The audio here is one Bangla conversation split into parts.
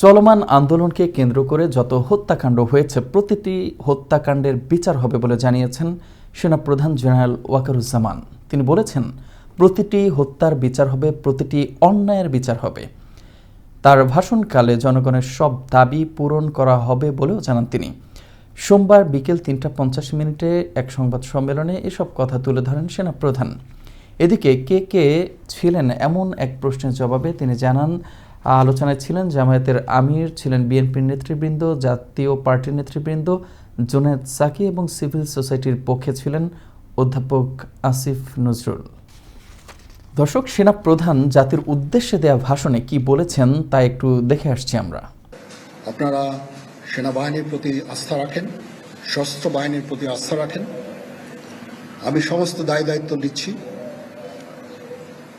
চলমান আন্দোলনকে কেন্দ্র করে যত হত্যাকাণ্ড হয়েছে, প্রতিটি হত্যাকাণ্ডের বিচার হবে বলে জানিয়েছেন সেনাপ্রধান জেনারেল ওয়াকারুজ্জামান। তিনি বলেছেন, প্রতিটি হত্যার বিচার হবে, প্রতিটি অন্যায়ের বিচার হবে। তার ভাষণকালে জনগণের সব দাবি পূরণ করা হবে বলেও জানান তিনি। সোমবার বিকেল তিনটা পঞ্চাশ মিনিটে এক সংবাদ সম্মেলনে এসব কথা তুলে ধরেন সেনাপ্রধান। এদিকে কে কে ছিলেন এমন এক প্রশ্নের জবাবে তিনি জানান, আলোচনায় ছিলেন জামায়াতের আমির, ছিলেন বিএনপির নেতৃবৃন্দ, জাতীয় পার্টির নেতৃবৃন্দ, জুনেদ সাকি এবং সিভিল সোসাইটির পক্ষে ছিলেন অধ্যাপক আসিফ নজরুল। দর্শক সেনা প্রধান জাতির উদ্দেশ্যে দেয়া ভাষণে কি বলেছেন তা একটু দেখে আসছি আমরা। আপনারা সেনাবাহিনীর প্রতি আস্থা রাখেন, সশস্ত্র বাহিনীর প্রতি আস্থা রাখেন। আমি সমস্ত দায় দায়িত্ব নিচ্ছি।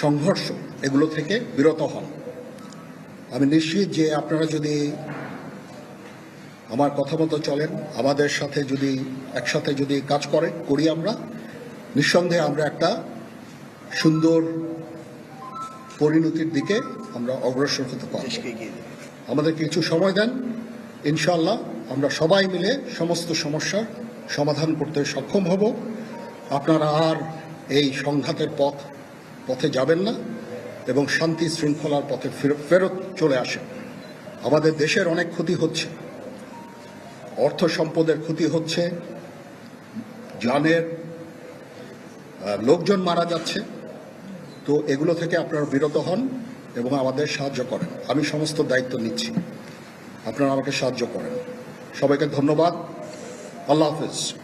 সংঘর্ষ এগুলো থেকে বিরত হন। আমি নিশ্চিত যে আপনারা যদি আমার কথা মতো চলেন আমাদের সাথে যদি একসাথে যদি কাজ করে করি আমরা নিঃসন্দেহে আমরা একটা সুন্দর পরিণতির দিকে আমরা অগ্রসর হতে পারব। আমাদের কিছু সময় দেন ইনশাল্লাহ আমরা সবাই মিলে সমস্ত সমস্যার সমাধান করতে সক্ষম হব। আপনারা আর এই সংঘাতের পথ পথে যাবেন না এবং শান্তি শৃঙ্খলার পথে ফের- ফেরত চলে আসেন। আমাদের দেশের অনেক ক্ষতি হচ্ছে। অর্থ সম্পদের ক্ষতি হচ্ছে। জানের লোকজন মারা যাচ্ছে। তো এগুলো থেকে আপনারা বিরত হন এবং আমাদের সাহায্য করেন। আমি সমস্ত দায়িত্ব নিচ্ছি। আপনারা আমাকে সাহায্য করেন। সবাইকে ধন্যবাদ। আল্লাহ হাফিজ।